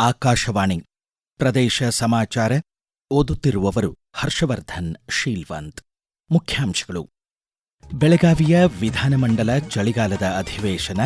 ಆಕಾಶವಾಣಿ. ಪ್ರದೇಶ ಸಮಾಚಾರ ಓದುತ್ತಿರುವವರು ಹರ್ಷವರ್ಧನ್, ಶೀಲ್ವಂತ್. ಮುಖ್ಯಾಂಶಗಳು. ಬೆಳಗಾವಿಯ ವಿಧಾನಮಂಡಲ ಚಳಿಗಾಲದ ಅಧಿವೇಶನ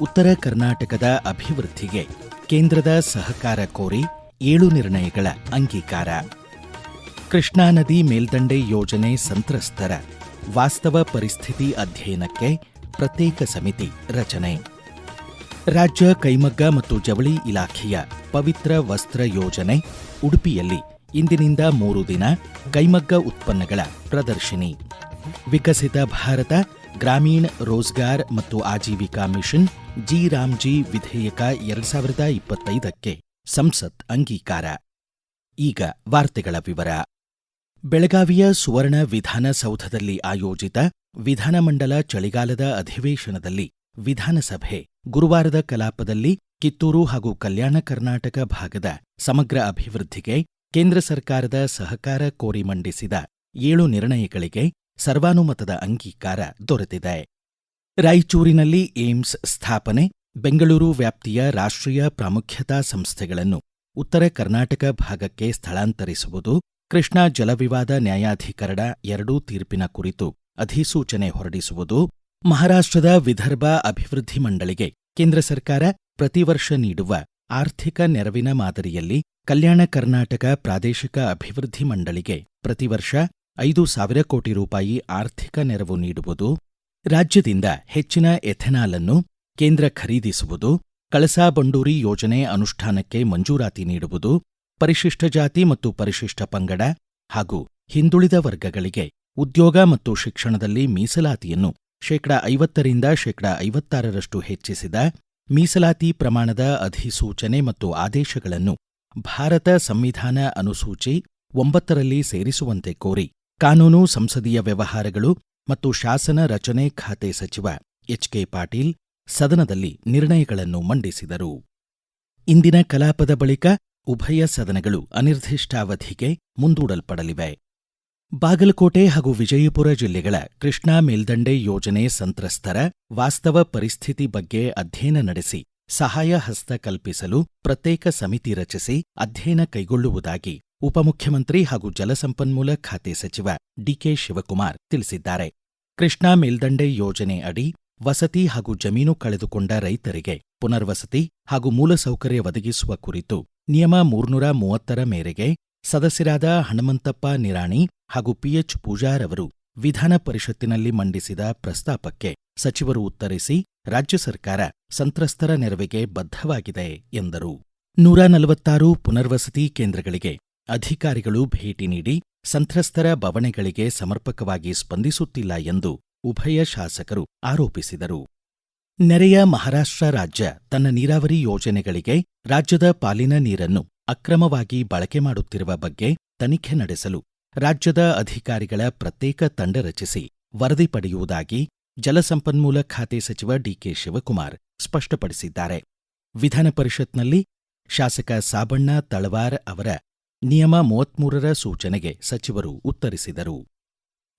ಉತ್ತರ ಕರ್ನಾಟಕದ ಅಭಿವೃದ್ಧಿಗೆ ಕೇಂದ್ರದ ಸಹಕಾರ ಕೋರಿ ಏಳು ನಿರ್ಣಯಗಳ ಅಂಗೀಕಾರ. ಕೃಷ್ಣಾ ನದಿ ಮೇಲ್ದಂಡೆ ಯೋಜನೆ ಸಂತ್ರಸ್ತರ ವಾಸ್ತವ ಪರಿಸ್ಥಿತಿ ಅಧ್ಯಯನಕ್ಕೆ ಪ್ರತ್ಯೇಕ ಸಮಿತಿ ರಚನೆ. ರಾಜ್ಯ ಕೈಮಗ್ಗ ಮತ್ತು ಜವಳಿ ಇಲಾಖೆಯ ಪವಿತ್ರ ವಸ್ತ್ರ ಯೋಜನೆ ಉಡುಪಿಯಲ್ಲಿ ಇಂದಿನಿಂದ ಮೂರು ದಿನ ಕೈಮಗ್ಗ ಉತ್ಪನ್ನಗಳ ಪ್ರದರ್ಶಿನಿ. ವಿಕಸಿತ ಭಾರತ, ಗ್ರಾಮೀಣ ರೋಜ್ಗಾರ್ ಮತ್ತು ಆಜೀವಿಕಾ ಮಿಷನ್ ಜಿ ರಾಮ್ಜಿ ವಿಧೇಯಕ ಎರಡ್ ಸಾವಿರದ ಇಪ್ಪತ್ತೈದಕ್ಕೆ ಸಂಸತ್ ಅಂಗೀಕಾರ. ಈಗ ವಾರ್ತೆಗಳ ವಿವರ. ಬೆಳಗಾವಿಯ ಸುವರ್ಣ ವಿಧಾನಸೌಧದಲ್ಲಿ ಆಯೋಜಿತ ವಿಧಾನಮಂಡಲ ಚಳಿಗಾಲದ ಅಧಿವೇಶನದಲ್ಲಿ ವಿಧಾನಸಭೆ ಗುರುವಾರದ ಕಲಾಪದಲ್ಲಿ ಕಿತ್ತೂರು ಹಾಗೂ ಕಲ್ಯಾಣ ಕರ್ನಾಟಕ ಭಾಗದ ಸಮಗ್ರ ಅಭಿವೃದ್ಧಿಗೆ ಕೇಂದ್ರ ಸರ್ಕಾರದ ಸಹಕಾರ ಕೋರಿ ಮಂಡಿಸಿದ ಏಳು ನಿರ್ಣಯಗಳಿಗೆ ಸರ್ವಾನುಮತದ ಅಂಗೀಕಾರ ದೊರೆತಿದೆ. ರಾಯಚೂರಿನಲ್ಲಿ ಏಮ್ಸ್ ಸ್ಥಾಪನೆ, ಬೆಂಗಳೂರು ವ್ಯಾಪ್ತಿಯ ರಾಷ್ಟ್ರೀಯ ಪ್ರಾಮುಖ್ಯತಾ ಸಂಸ್ಥೆಗಳನ್ನು ಉತ್ತರ ಕರ್ನಾಟಕ ಭಾಗಕ್ಕೆ ಸ್ಥಳಾಂತರಿಸುವುದು, ಕೃಷ್ಣಾ ಜಲವಿವಾದ ನ್ಯಾಯಾಧಿಕರಣ ಎರಡೂ ತೀರ್ಪಿನ ಕುರಿತು ಅಧಿಸೂಚನೆ ಹೊರಡಿಸುವುದು ಮಹಾರಾಷ್ಟ್ರದ ವಿದರ್ಭ ಅಭಿವೃದ್ಧಿ ಮಂಡಳಿಗೆ ಕೇಂದ್ರ ಸರ್ಕಾರ ಪ್ರತಿ ವರ್ಷ ನೀಡುವ ಆರ್ಥಿಕ ನೆರವಿನ ಮಾದರಿಯಲ್ಲಿ ಕಲ್ಯಾಣ ಕರ್ನಾಟಕ ಪ್ರಾದೇಶಿಕ ಅಭಿವೃದ್ಧಿ ಮಂಡಳಿಗೆ ಪ್ರತಿ ವರ್ಷ ಐದು ಸಾವಿರ ಕೋಟಿ ರೂಪಾಯಿ ಆರ್ಥಿಕ ನೆರವು ನೀಡುವುದು, ರಾಜ್ಯದಿಂದ ಹೆಚ್ಚಿನ ಎಥೆನಾಲ್ ಅನ್ನು ಕೇಂದ್ರ ಖರೀದಿಸುವುದು, ಕಳಸಾ ಬಂಡೂರಿ ಯೋಜನೆ ಅನುಷ್ಠಾನಕ್ಕೆ ಮಂಜೂರಾತಿ ನೀಡುವುದು, ಪರಿಶಿಷ್ಟ ಜಾತಿ ಮತ್ತು ಪರಿಶಿಷ್ಟ ಪಂಗಡ ಹಾಗೂ ಹಿಂದುಳಿದ ವರ್ಗಗಳಿಗೆ ಉದ್ಯೋಗ ಮತ್ತು ಶಿಕ್ಷಣದಲ್ಲಿ ಮೀಸಲಾತಿಯನ್ನು ಶೇಕಡ ಐವತ್ತರಿಂದ ಶೇಕಡ ಐವತ್ತಾರರಷ್ಟು ಹೆಚ್ಚಿಸಿದ ಮೀಸಲಾತಿ ಪ್ರಮಾಣದ ಅಧಿಸೂಚನೆ ಮತ್ತು ಆದೇಶಗಳನ್ನು ಭಾರತ ಸಂವಿಧಾನ ಅನುಸೂಚಿ ಒಂಬತ್ತರಲ್ಲಿ ಸೇರಿಸುವಂತೆ ಕೋರಿ ಕಾನೂನು ಸಂಸದೀಯ ವ್ಯವಹಾರಗಳು ಮತ್ತು ಶಾಸನ ರಚನೆ ಖಾತೆ ಸಚಿವ ಎಚ್ಕೆ ಪಾಟೀಲ್ ಸದನದಲ್ಲಿ ನಿರ್ಣಯಗಳನ್ನು ಮಂಡಿಸಿದರು. ಇಂದಿನ ಕಲಾಪದ ಬಳಿಕ ಉಭಯ ಸದನಗಳು ಅನಿರ್ದಿಷ್ಟಾವಧಿಗೆ ಮುಂದೂಡಲ್ಪಡಲಿವೆ. ಬಾಗಲಕೋಟೆ ಹಾಗೂ ವಿಜಯಪುರ ಜಿಲ್ಲೆಗಳ ಕೃಷ್ಣಾ ಮೇಲ್ದಂಡೆ ಯೋಜನೆ ಸಂತ್ರಸ್ತರ ವಾಸ್ತವ ಪರಿಸ್ಥಿತಿ ಬಗ್ಗೆ ಅಧ್ಯಯನ ನಡೆಸಿ, ಸಹಾಯ ಹಸ್ತ ಕಲ್ಪಿಸಲು ಪ್ರತ್ಯೇಕ ಸಮಿತಿ ರಚಿಸಿ ಅಧ್ಯಯನ ಕೈಗೊಳ್ಳುವುದಾಗಿ ಉಪಮುಖ್ಯಮಂತ್ರಿ ಹಾಗೂ ಜಲಸಂಪನ್ಮೂಲ ಖಾತೆ ಸಚಿವ ಡಿಕೆ ಶಿವಕುಮಾರ್ ತಿಳಿಸಿದ್ದಾರೆ. ಕೃಷ್ಣಾ ಮೇಲ್ದಂಡೆ ಯೋಜನೆ ಅಡಿ ವಸತಿ ಹಾಗೂ ಜಮೀನು ಕಳೆದುಕೊಂಡ ರೈತರಿಗೆ ಪುನರ್ವಸತಿ ಹಾಗೂ ಮೂಲಸೌಕರ್ಯ ಒದಗಿಸುವ ಕುರಿತು ನಿಯಮ ಮೂರ್ನೂರ ಮೂವತ್ತರ ಮೇರೆಗೆ ಸದಸ್ಯರಾದ ಹನುಮಂತಪ್ಪ ನಿರಾಣಿ ಹಾಗೂ ಪಿಎಚ್ ಪೂಜಾರ್ ಅವರು ವಿಧಾನ ಪರಿಷತ್ತಿನಲ್ಲಿ ಮಂಡಿಸಿದ ಪ್ರಸ್ತಾಪಕ್ಕೆ ಸಚಿವರು ಉತ್ತರಿಸಿ, ರಾಜ್ಯ ಸರ್ಕಾರ ಸಂತ್ರಸ್ತರ ನೆರವಿಗೆ ಬದ್ಧವಾಗಿದೆ ಎಂದರು. ನೂರ ನಲವತ್ತಾರು ಪುನರ್ವಸತಿ ಕೇಂದ್ರಗಳಿಗೆ ಅಧಿಕಾರಿಗಳು ಭೇಟಿ ನೀಡಿ ಸಂತ್ರಸ್ತರ ಬವಣೆಗಳಿಗೆ ಸಮರ್ಪಕವಾಗಿ ಸ್ಪಂದಿಸುತ್ತಿಲ್ಲ ಎಂದು ಉಭಯ ಶಾಸಕರು ಆರೋಪಿಸಿದರು. ನೆರೆಯ ಮಹಾರಾಷ್ಟ್ರ ರಾಜ್ಯ ತನ್ನ ನೀರಾವರಿ ಯೋಜನೆಗಳಿಗೆ ರಾಜ್ಯದ ಪಾಲಿನ ನೀರನ್ನು ಅಕ್ರಮವಾಗಿ ಬಳಕೆ ಮಾಡುತ್ತಿರುವ ಬಗ್ಗೆ ತನಿಖೆ ನಡೆಸಲು ರಾಜ್ಯದ ಅಧಿಕಾರಿಗಳ ಪ್ರತ್ಯೇಕ ತಂಡ ರಚಿಸಿ ವರದಿ ಪಡೆಯುವುದಾಗಿ ಜಲಸಂಪನ್ಮೂಲ ಖಾತೆ ಸಚಿವ ಡಿಕೆ ಶಿವಕುಮಾರ್ ಸ್ಪಷ್ಟಪಡಿಸಿದ್ದಾರೆ. ವಿಧಾನ ಪರಿಷತ್ನಲ್ಲಿ ಶಾಸಕ ಸಾಬಣ್ಣ ತಳವಾರ್ ಅವರ ನಿಯಮ ಮೂವತ್ಮೂರರ ಸೂಚನೆಗೆ ಸಚಿವರು ಉತ್ತರಿಸಿದರು.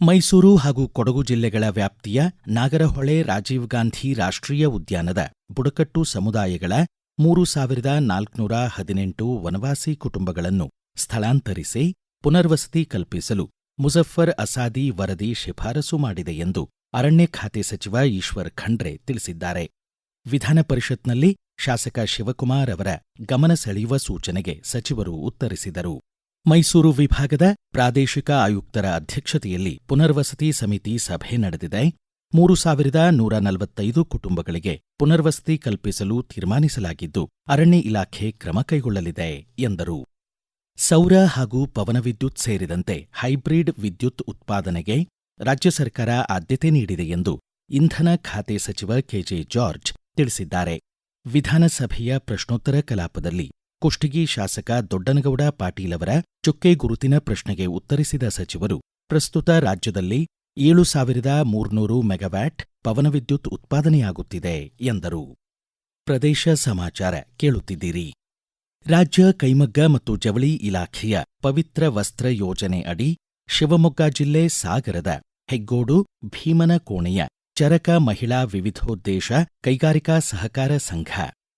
ಮೈಸೂರು ಹಾಗೂ ಕೊಡಗು ಜಿಲ್ಲೆಗಳ ವ್ಯಾಪ್ತಿಯ ನಾಗರಹೊಳೆ ರಾಜೀವ್ ಗಾಂಧಿ ರಾಷ್ಟ್ರೀಯ ಉದ್ಯಾನದ ಬುಡಕಟ್ಟು ಸಮುದಾಯಗಳ ಮೂರು ಸಾವಿರದ ನಾಲ್ಕುನೂರ ಹದಿನೆಂಟು ವನವಾಸಿ ಕುಟುಂಬಗಳನ್ನು ಸ್ಥಳಾಂತರಿಸಿ ಪುನರ್ವಸತಿ ಕಲ್ಪಿಸಲು ಮುಜಫ್ಫರ್ ಅಸಾದಿ ವರದಿ ಶಿಫಾರಸು ಮಾಡಿದೆ ಎಂದು ಅರಣ್ಯ ಖಾತೆ ಸಚಿವ ಈಶ್ವರ್ ಖಂಡ್ರೆ ತಿಳಿಸಿದ್ದಾರೆ. ವಿಧಾನ ಪರಿಷತ್ನಲ್ಲಿ ಶಾಸಕ ಶಿವಕುಮಾರ್ ಅವರ ಗಮನ ಸೆಳೆಯುವ ಸೂಚನೆಗೆ ಸಚಿವರು ಉತ್ತರಿಸಿದರು. ಮೈಸೂರು ವಿಭಾಗದ ಪ್ರಾದೇಶಿಕ ಆಯುಕ್ತರ ಅಧ್ಯಕ್ಷತೆಯಲ್ಲಿ ಪುನರ್ವಸತಿ ಸಮಿತಿ ಸಭೆ ನಡೆದಿದೆ. ಮೂರು ಸಾವಿರದ ನೂರ ನಲವತ್ತೈದು ಕುಟುಂಬಗಳಿಗೆ ಪುನರ್ವಸತಿ ಕಲ್ಪಿಸಲು ತೀರ್ಮಾನಿಸಲಾಗಿದ್ದು, ಅರಣ್ಯ ಇಲಾಖೆ ಕ್ರಮ ಕೈಗೊಳ್ಳಲಿದೆ ಎಂದರು. ಸೌರ ಹಾಗೂ ಪವನವಿದ್ಯುತ್ ಸೇರಿದಂತೆ ಹೈಬ್ರಿಡ್ ವಿದ್ಯುತ್ ಉತ್ಪಾದನೆಗೆ ರಾಜ್ಯ ಸರ್ಕಾರ ಆದ್ಯತೆ ನೀಡಿದೆ ಎಂದು ಇಂಧನ ಖಾತೆ ಸಚಿವ ಕೆಜೆ ಜಾರ್ಜ್ ತಿಳಿಸಿದ್ದಾರೆ. ವಿಧಾನಸಭೆಯ ಪ್ರಶ್ನೋತ್ತರ ಕಲಾಪದಲ್ಲಿ ಕುಷ್ಟಗಿ ಶಾಸಕ ದೊಡ್ಡನಗೌಡ ಪಾಟೀಲ್ ಅವರ ಚುಕ್ಕೆ ಗುರುತಿನ ಪ್ರಶ್ನೆಗೆ ಉತ್ತರಿಸಿದ ಸಚಿವರು, ಪ್ರಸ್ತುತ ರಾಜ್ಯದಲ್ಲಿ ಏಳು ಸಾವಿರದ ಮೂರ್ನೂರು ಮೆಗಾವ್ಯಾಟ್ ಪವನವಿದ್ಯುತ್ ಉತ್ಪಾದನೆಯಾಗುತ್ತಿದೆ ಎಂದರು. ಪ್ರದೇಶ ಸಮಾಚಾರ ಕೇಳುತ್ತಿದ್ದೀರಿ. ರಾಜ್ಯ ಕೈಮಗ್ಗ ಮತ್ತು ಜವಳಿ ಇಲಾಖೆಯ ಪವಿತ್ರ ವಸ್ತ್ರ ಯೋಜನೆ ಅಡಿ ಶಿವಮೊಗ್ಗ ಜಿಲ್ಲೆ ಸಾಗರದ ಹೆಗ್ಗೋಡು ಭೀಮನಕೋಣೆಯ ಚರಕ ಮಹಿಳಾ ವಿವಿಧೋದ್ದೇಶ ಕೈಗಾರಿಕಾ ಸಹಕಾರ ಸಂಘ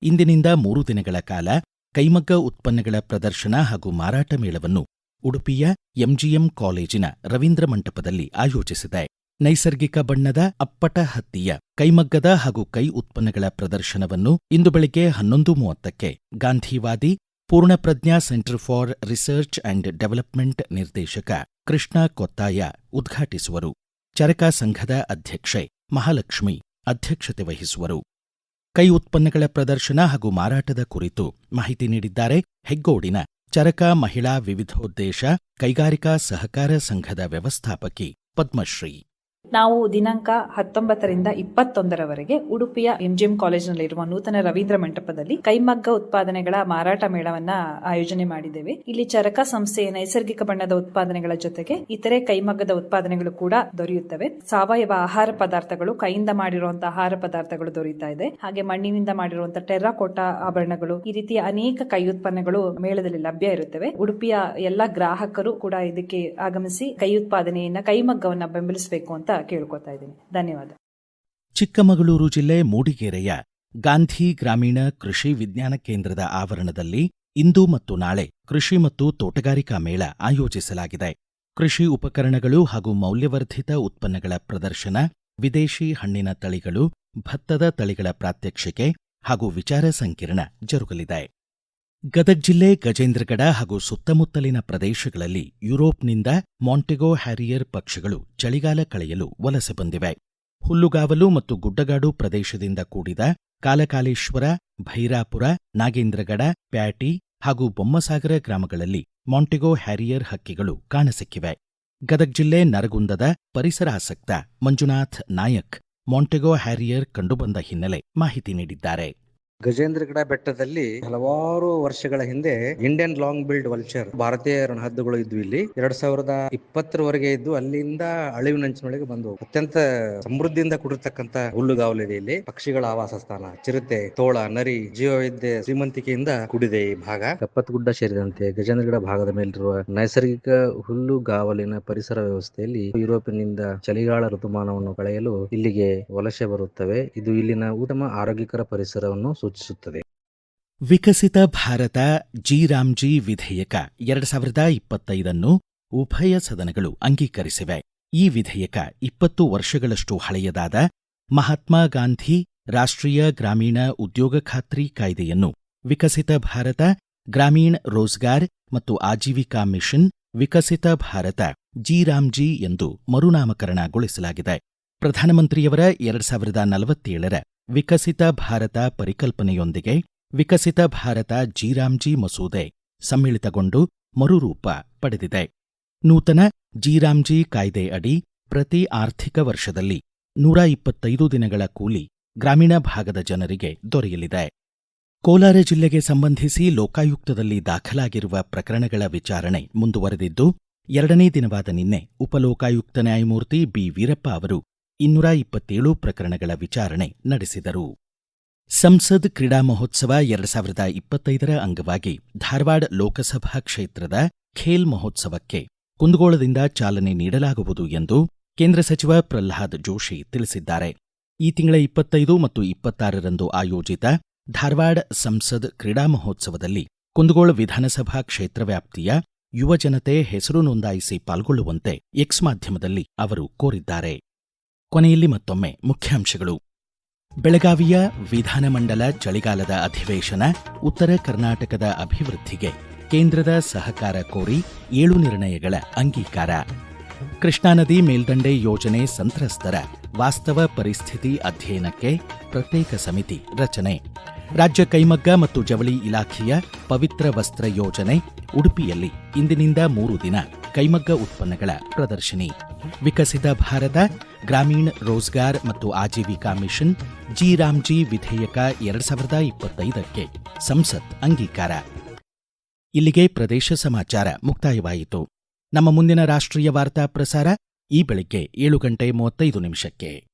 ಇಂದಿನಿಂದ ಮೂರು ದಿನಗಳ ಕಾಲ ಕೈಮಗ್ಗ ಉತ್ಪನ್ನಗಳ ಪ್ರದರ್ಶನ ಹಾಗೂ ಮಾರಾಟ ಮೇಳವನ್ನು ಉಡುಪಿಯ ಎಂಜಿಎಂ ಕಾಲೇಜಿನ ರವೀಂದ್ರ ಮಂಟಪದಲ್ಲಿ ಆಯೋಜಿಸಿದೆ. ನೈಸರ್ಗಿಕ ಬಣ್ಣದ ಅಪ್ಪಟ ಹತ್ತಿಯ, ಕೈಮಗ್ಗದ ಹಾಗೂ ಕೈ ಉತ್ಪನ್ನಗಳ ಪ್ರದರ್ಶನವನ್ನು ಇಂದು ಬೆಳಿಗ್ಗೆ ಹನ್ನೊಂದು ಮೂವತ್ತಕ್ಕೆ ಗಾಂಧಿವಾದಿ, Poornaprajna centre for research and development ನಿರ್ದೇಶಕ ಕೃಷ್ಣ ಕೊತ್ತಾಯ ಉದ್ಘಾಟಿಸುವರು. ಚರಕ ಸಂಘದ ಅಧ್ಯಕ್ಷೆ ಮಹಾಲಕ್ಷ್ಮಿ ಅಧ್ಯಕ್ಷತೆ ವಹಿಸುವರು. ಕೈ ಉತ್ಪನ್ನಗಳ ಪ್ರದರ್ಶನ ಹಾಗೂ ಮಾರಾಟದ ಕುರಿತು ಮಾಹಿತಿ ನೀಡಿದ್ದಾರೆ ಹೆಗ್ಗೋಡಿನ ಚರಕ ಮಹಿಳಾ ವಿವಿಧೋದ್ದೇಶ ಕೈಗಾರಿಕಾ ಸಹಕಾರ ಸಂಘದ ವ್ಯವಸ್ಥಾಪಕಿ ಪದ್ಮಶ್ರೀ. ನಾವು ದಿನಾಂಕ ಹತ್ತೊಂಬತ್ತರಿಂದ ಇಪ್ಪತ್ತೊಂದರವರೆಗೆ ಉಡುಪಿಯ ಎಂಜಿಎಂ ಕಾಲೇಜಿನಲ್ಲಿರುವ ನೂತನ ರವೀಂದ್ರ ಮಂಟಪದಲ್ಲಿ ಕೈಮಗ್ಗ ಉತ್ಪಾದನೆಗಳ ಮಾರಾಟ ಮೇಳವನ್ನ ಆಯೋಜನೆ ಮಾಡಿದ್ದೇವೆ. ಇಲ್ಲಿ ಚರಕ ಸಂಸ್ಥೆಯ ನೈಸರ್ಗಿಕ ಬಣ್ಣದ ಉತ್ಪಾದನೆಗಳ ಜೊತೆಗೆ ಇತರೆ ಕೈಮಗ್ಗದ ಉತ್ಪಾದನೆಗಳು ಕೂಡ ದೊರೆಯುತ್ತವೆ. ಸಾವಯವ ಆಹಾರ ಪದಾರ್ಥಗಳು ಕೈಯಿಂದ ಮಾಡಿರುವಂತಹ ಆಹಾರ ಪದಾರ್ಥಗಳು ದೊರೆಯುತ್ತಾ ಇದೆ. ಹಾಗೆ ಮಣ್ಣಿನಿಂದ ಮಾಡಿರುವಂತಹ ಟೆರ್ರಾಕೋಟಾ ಆಭರಣಗಳು ಈ ರೀತಿಯ ಅನೇಕ ಕೈ ಉತ್ಪನ್ನಗಳು ಮೇಳದಲ್ಲಿ ಲಭ್ಯ ಇರುತ್ತವೆ. ಉಡುಪಿಯ ಎಲ್ಲಾ ಗ್ರಾಹಕರು ಕೂಡ ಇದಕ್ಕೆ ಆಗಮಿಸಿ ಕೈ ಉತ್ಪಾದನೆಯನ್ನ ಕೈಮಗ್ಗವನ್ನ ಬೆಂಬಲಿಸಬೇಕು ಅಂತ ಕೇಳ್ಕೊತಾ ಇದ್ದೀನಿ. ಧನ್ಯವಾದ. ಚಿಕ್ಕಮಗಳೂರು ಜಿಲ್ಲೆ ಮೂಡಿಗೆರೆಯ ಗಾಂಧಿ ಗ್ರಾಮೀಣ ಕೃಷಿ ವಿಜ್ಞಾನ ಕೇಂದ್ರದ ಆವರಣದಲ್ಲಿ ಇಂದು ಮತ್ತು ನಾಳೆ ಕೃಷಿ ಮತ್ತು ತೋಟಗಾರಿಕಾ ಮೇಳ ಆಯೋಜಿಸಲಾಗಿದೆ. ಕೃಷಿ ಉಪಕರಣಗಳು ಹಾಗೂ ಮೌಲ್ಯವರ್ಧಿತ ಉತ್ಪನ್ನಗಳ ಪ್ರದರ್ಶನ, ವಿದೇಶಿ ಹಣ್ಣಿನ ತಳಿಗಳು, ಭತ್ತದ ತಳಿಗಳ ಪ್ರಾತ್ಯಕ್ಷಿಕೆ ಹಾಗೂ ವಿಚಾರ ಸಂಕಿರಣ ಜರುಗಲಿದೆ. ಗದಗ್ ಜಿಲ್ಲೆ ಗಜೇಂದ್ರಗಡ ಹಾಗೂ ಸುತ್ತಮುತ್ತಲಿನ ಪ್ರದೇಶಗಳಲ್ಲಿ ಯುರೋಪ್ನಿಂದ ಮಾಂಟೆಗೋ ಹ್ಯಾರಿಯರ್ ಪಕ್ಷಿಗಳು ಚಳಿಗಾಲ ಕಳೆಯಲು ವಲಸೆ ಬಂದಿವೆ. ಹುಲ್ಲುಗಾವಲು ಮತ್ತು ಗುಡ್ಡಗಾಡು ಪ್ರದೇಶದಿಂದ ಕೂಡಿದ ಕಾಲಕಾಲೇಶ್ವರ, ಭೈರಾಪುರ, ನಾಗೇಂದ್ರಗಡ, ಪ್ಯಾಟಿ ಹಾಗೂ ಬೊಮ್ಮಸಾಗರ ಗ್ರಾಮಗಳಲ್ಲಿ ಮಾಂಟೆಗೋ ಹ್ಯಾರಿಯರ್ ಹಕ್ಕಿಗಳು ಕಾಣಸಿಕ್ಕಿವೆ. ಗದಗ್ ಜಿಲ್ಲೆ ನರಗುಂದದ ಪರಿಸರಾಸಕ್ತ ಮಂಜುನಾಥ್ ನಾಯಕ್ ಮಾಂಟೆಗೋ ಹ್ಯಾರಿಯರ್ ಕಂಡುಬಂದ ಹಿನ್ನೆಲೆ ಮಾಹಿತಿ ನೀಡಿದ್ದಾರೆ. ಗಜೇಂದ್ರಗಡ ಬೆಟ್ಟದಲ್ಲಿ ಹಲವಾರು ವರ್ಷಗಳ ಹಿಂದೆ ಇಂಡಿಯನ್ ಲಾಂಗ್ ಬಿಲ್ಡ್ ವಲ್ಚರ್ ಭಾರತೀಯ ರಣಹದ್ದುಗಳು ಇದ್ವು ಇಲ್ಲಿ. ಎರಡ್ ಸಾವಿರದ ಇಪ್ಪತ್ತರವರೆಗೆ ಇದ್ದು ಅಲ್ಲಿಂದ ಅಳಿವಿನಂಚಿನೊಳಗೆ ಬಂದು ಅತ್ಯಂತ ಸಮೃದ್ಧಿಯಿಂದ ಕೂಡಿರ್ತಕ್ಕಂತ ಹುಲ್ಲುಗಾವಲಿದೆ ಇಲ್ಲಿ. ಪಕ್ಷಿಗಳ ಆವಾಸ ಸ್ಥಾನ, ಚಿರತೆ, ತೋಳ, ನರಿ, ಜೀವವೈದ್ಯ ಶ್ರೀಮಂತಿಕೆಯಿಂದ ಕೂಡಿದೆ ಈ ಭಾಗ. ಕಪ್ಪತ್ತಗುಡ್ಡ ಸೇರಿದಂತೆ ಗಜೇಂದ್ರಗಡ ಭಾಗದ ಮೇಲಿರುವ ನೈಸರ್ಗಿಕ ಹುಲ್ಲುಗಾವಲಿನ ಪರಿಸರ ವ್ಯವಸ್ಥೆಯಲ್ಲಿ ಯುರೋಪಿನಿಂದ ಚಳಿಗಾಲ ಋತುಮಾನವನ್ನು ಕಳೆಯಲು ಇಲ್ಲಿಗೆ ವಲಸೆ ಬರುತ್ತವೆ. ಇದು ಇಲ್ಲಿನ ಉತ್ತಮ ಆರೋಗ್ಯಕರ ಪರಿಸರವನ್ನು ಸೂಚಿಸುತ್ತದೆ. ವಿಕಸಿತ ಭಾರತ ಜಿ ರಾಮ್ಜಿ ವಿಧೇಯಕ ಎರಡು ಸಾವಿರದ ಇಪ್ಪತ್ತೈದನ್ನು ಉಭಯ ಸದನಗಳು ಅಂಗೀಕರಿಸಿವೆ. ಈ ವಿಧೇಯಕ ಇಪ್ಪತ್ತು ವರ್ಷಗಳಷ್ಟು ಹಳೆಯದಾದ ಮಹಾತ್ಮ ಗಾಂಧಿ ರಾಷ್ಟ್ರೀಯ ಗ್ರಾಮೀಣ ಉದ್ಯೋಗ ಖಾತ್ರಿ ಕಾಯ್ದೆಯನ್ನು ವಿಕಸಿತ ಭಾರತ, ಗ್ರಾಮೀಣ ರೋಜ್ಗಾರ್ ಮತ್ತು ಆಜೀವಿಕಾ ಮಿಷನ್ ವಿಕಸಿತ ಭಾರತ ಜಿ ರಾಮ್ಜಿ ಎಂದು ಮರುನಾಮಕರಣಗೊಳಿಸಲಾಗಿದೆ. ಪ್ರಧಾನಮಂತ್ರಿಯವರ ಎರಡು ಸಾವಿರದ ನಲವತ್ತೇಳರ ವಿಕಸಿತ ಭಾರತ ಪರಿಕಲ್ಪನೆಯೊಂದಿಗೆ ವಿಕಸಿತ ಭಾರತ ಜೀರಾಮ್ಜಿ ಮಸೂದೆ ಸಮ್ಮಿಳಿತಗೊಂಡು ಮರುರೂಪ ಪಡೆದಿದೆ. ನೂತನ ಜೀರಾಮ್ಜಿ ಕಾಯ್ದೆ ಅಡಿ ಪ್ರತಿ ಆರ್ಥಿಕ ವರ್ಷದಲ್ಲಿ ನೂರ ಇಪ್ಪತ್ತೈದು ದಿನಗಳ ಕೂಲಿ ಗ್ರಾಮೀಣ ಭಾಗದ ಜನರಿಗೆ ದೊರೆಯಲಿದೆ. ಕೋಲಾರ ಜಿಲ್ಲೆಗೆ ಸಂಬಂಧಿಸಿ ಲೋಕಾಯುಕ್ತದಲ್ಲಿ ದಾಖಲಾಗಿರುವ ಪ್ರಕರಣಗಳ ವಿಚಾರಣೆ ಮುಂದುವರೆದಿದ್ದು, ಎರಡನೇ ದಿನವಾದ ನಿನ್ನೆ ಉಪಲೋಕಾಯುಕ್ತ ನ್ಯಾಯಮೂರ್ತಿ ಬಿ. ವೀರಪ್ಪ ಅವರು ಇನ್ನೂರ ಇಪ್ಪತ್ತೇಳು ಪ್ರಕರಣಗಳ ವಿಚಾರಣೆ ನಡೆಸಿದರು. ಸಂಸದ್ ಕ್ರೀಡಾ ಮಹೋತ್ಸವ ಎರಡು ಸಾವಿರದ ಇಪ್ಪತ್ತೈದರ ಅಂಗವಾಗಿ ಧಾರವಾಡ ಲೋಕಸಭಾ ಕ್ಷೇತ್ರದ ಖೇಲ್ ಮಹೋತ್ಸವಕ್ಕೆ ಕುಂದಗೋಳದಿಂದ ಚಾಲನೆ ನೀಡಲಾಗುವುದು ಎಂದು ಕೇಂದ್ರ ಸಚಿವ ಪ್ರಹ್ಲಾದ್ ಜೋಶಿ ತಿಳಿಸಿದ್ದಾರೆ. ಈ ತಿಂಗಳ ಇಪ್ಪತ್ತೈದು ಮತ್ತು ಇಪ್ಪತ್ತಾರರಂದು ಆಯೋಜಿತ ಧಾರವಾಡ ಸಂಸದ್ ಕ್ರೀಡಾ ಮಹೋತ್ಸವದಲ್ಲಿ ಕುಂದಗೋಳ ವಿಧಾನಸಭಾ ಕ್ಷೇತ್ರ ವ್ಯಾಪ್ತಿಯ ಯುವ ಜನತೆ ಹೆಸರು ನೋಂದಾಯಿಸಿ ಪಾಲ್ಗೊಳ್ಳುವಂತೆ ಎಕ್ಸ್ ಮಾಧ್ಯಮದಲ್ಲಿ ಅವರು ಕೋರಿದ್ದಾರೆ. ಕೊನೆಯಲ್ಲಿ ಮತ್ತೊಮ್ಮೆ ಮುಖ್ಯಾಂಶಗಳು. ಬೆಳಗಾವಿಯ ವಿಧಾನಮಂಡಲ ಚಳಿಗಾಲದ ಅಧಿವೇಶನ ಉತ್ತರ ಕರ್ನಾಟಕದ ಅಭಿವೃದ್ಧಿಗೆ ಕೇಂದ್ರದ ಸಹಕಾರ ಕೋರಿ ಏಳು ನಿರ್ಣಯಗಳ ಅಂಗೀಕಾರ. ಕೃಷ್ಣಾ ನದಿ ಮೇಲ್ದಂಡೆ ಯೋಜನೆ ಸಂತ್ರಸ್ತರ ವಾಸ್ತವ ಪರಿಸ್ಥಿತಿ ಅಧ್ಯಯನಕ್ಕೆ ಪ್ರತ್ಯೇಕ ಸಮಿತಿ ರಚನೆ. ರಾಜ್ಯ ಕೈಮಗ್ಗ ಮತ್ತು ಜವಳಿ ಇಲಾಖೆಯ ಪವಿತ್ರ ವಸ್ತ್ರ ಯೋಜನೆ ಉಡುಪಿಯಲ್ಲಿ ಇಂದಿನಿಂದ ಮೂರು ದಿನ ಕೈಮಗ್ಗ ಉತ್ಪನ್ನಗಳ ಪ್ರದರ್ಶನಿ. ವಿಕಸಿತ ಭಾರತ ಗ್ರಾಮೀಣ್ ರೋಜ್ಗಾರ್ ಮತ್ತು ಆಜೀವಿಕಾ ಮಿಷನ್ ಜಿ ರಾಮ್ಜಿ ವಿಧೇಯಕ ಎರಡು ಸಾವಿರದ ಇಪ್ಪತ್ತೈದಕ್ಕೆ ಸಂಸತ್ ಅಂಗೀಕಾರ. ಇಲ್ಲಿಗೆ ಪ್ರದೇಶ ಸಮಾಚಾರ ಮುಕ್ತಾಯವಾಯಿತು. ನಮ್ಮ ಮುಂದಿನ ರಾಷ್ಟ್ರೀಯ ವಾರ್ತಾ ಪ್ರಸಾರ ಈ ಬೆಳಿಗ್ಗೆ ಏಳು ಗಂಟೆ ಮೂವತ್ತೈದು ನಿಮಿಷಕ್ಕೆ.